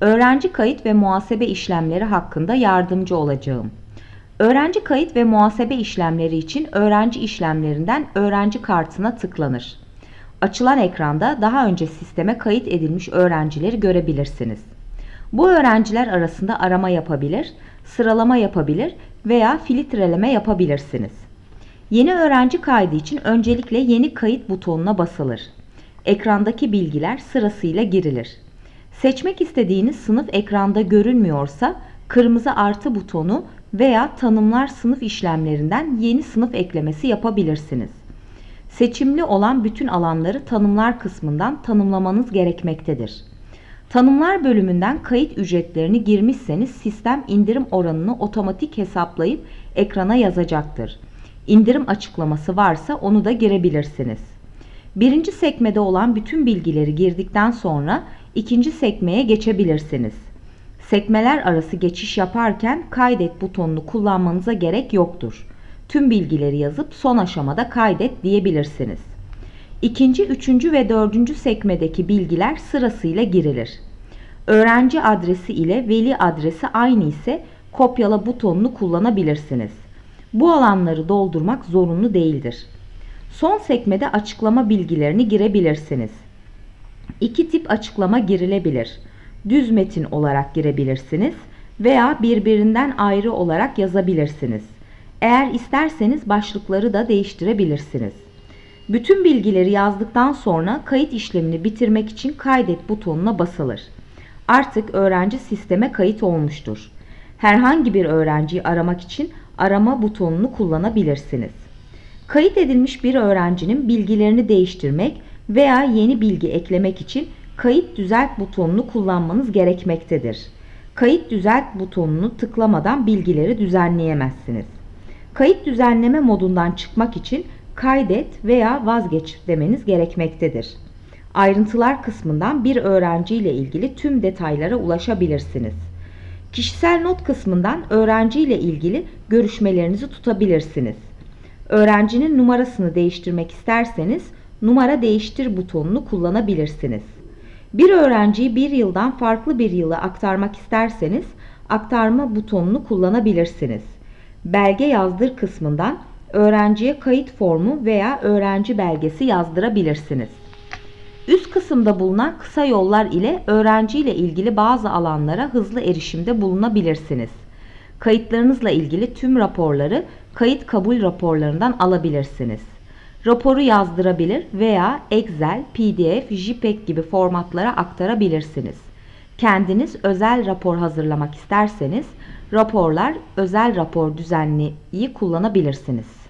Öğrenci kayıt ve muhasebe işlemleri hakkında yardımcı olacağım. Öğrenci kayıt ve muhasebe işlemleri için öğrenci işlemlerinden öğrenci kartına tıklanır. Açılan ekranda daha önce sisteme kayıt edilmiş öğrencileri görebilirsiniz. Bu öğrenciler arasında arama yapabilir, sıralama yapabilir veya filtreleme yapabilirsiniz. Yeni öğrenci kaydı için öncelikle yeni kayıt butonuna basılır. Ekrandaki bilgiler sırasıyla girilir. Seçmek istediğiniz sınıf ekranda görünmüyorsa kırmızı artı butonu veya tanımlar sınıf işlemlerinden yeni sınıf eklemesi yapabilirsiniz. Seçimli olan bütün alanları tanımlar kısmından tanımlamanız gerekmektedir. Tanımlar bölümünden kayıt ücretlerini girmişseniz sistem indirim oranını otomatik hesaplayıp ekrana yazacaktır. İndirim açıklaması varsa onu da girebilirsiniz. Birinci sekmede olan bütün bilgileri girdikten sonra ikinci sekmeye geçebilirsiniz. Sekmeler arası geçiş yaparken kaydet butonunu kullanmanıza gerek yoktur. Tüm bilgileri yazıp son aşamada kaydet diyebilirsiniz. İkinci, üçüncü ve dördüncü sekmedeki bilgiler sırasıyla girilir. Öğrenci adresi ile veli adresi aynı ise kopyala butonunu kullanabilirsiniz. Bu alanları doldurmak zorunlu değildir. Son sekmede açıklama bilgilerini girebilirsiniz. İki tip açıklama girilebilir. Düz metin olarak girebilirsiniz veya birbirinden ayrı olarak yazabilirsiniz. Eğer isterseniz başlıkları da değiştirebilirsiniz. Bütün bilgileri yazdıktan sonra kayıt işlemini bitirmek için kaydet butonuna basılır. Artık öğrenci sisteme kayıt olmuştur. Herhangi bir öğrenciyi aramak için arama butonunu kullanabilirsiniz. Kayıt edilmiş bir öğrencinin bilgilerini değiştirmek veya yeni bilgi eklemek için kayıt düzelt butonunu kullanmanız gerekmektedir. Kayıt düzelt butonunu tıklamadan bilgileri düzenleyemezsiniz. Kayıt düzenleme modundan çıkmak için kaydet veya vazgeç demeniz gerekmektedir. Ayrıntılar kısmından bir öğrenci ile ilgili tüm detaylara ulaşabilirsiniz. Kişisel not kısmından öğrenci ile ilgili görüşmelerinizi tutabilirsiniz. Öğrencinin numarasını değiştirmek isterseniz numara değiştir butonunu kullanabilirsiniz. Bir öğrenciyi bir yıldan farklı bir yıla aktarmak isterseniz aktarma butonunu kullanabilirsiniz. Belge yazdır kısmından öğrenciye kayıt formu veya öğrenci belgesi yazdırabilirsiniz. Üst kısımda bulunan kısa yollar ile öğrenci ile ilgili bazı alanlara hızlı erişimde bulunabilirsiniz. Kayıtlarınızla ilgili tüm raporları kayıt kabul raporlarından alabilirsiniz. Raporu yazdırabilir veya Excel, PDF, JPEG gibi formatlara aktarabilirsiniz. Kendiniz özel rapor hazırlamak isterseniz raporlar özel rapor düzenliyi kullanabilirsiniz.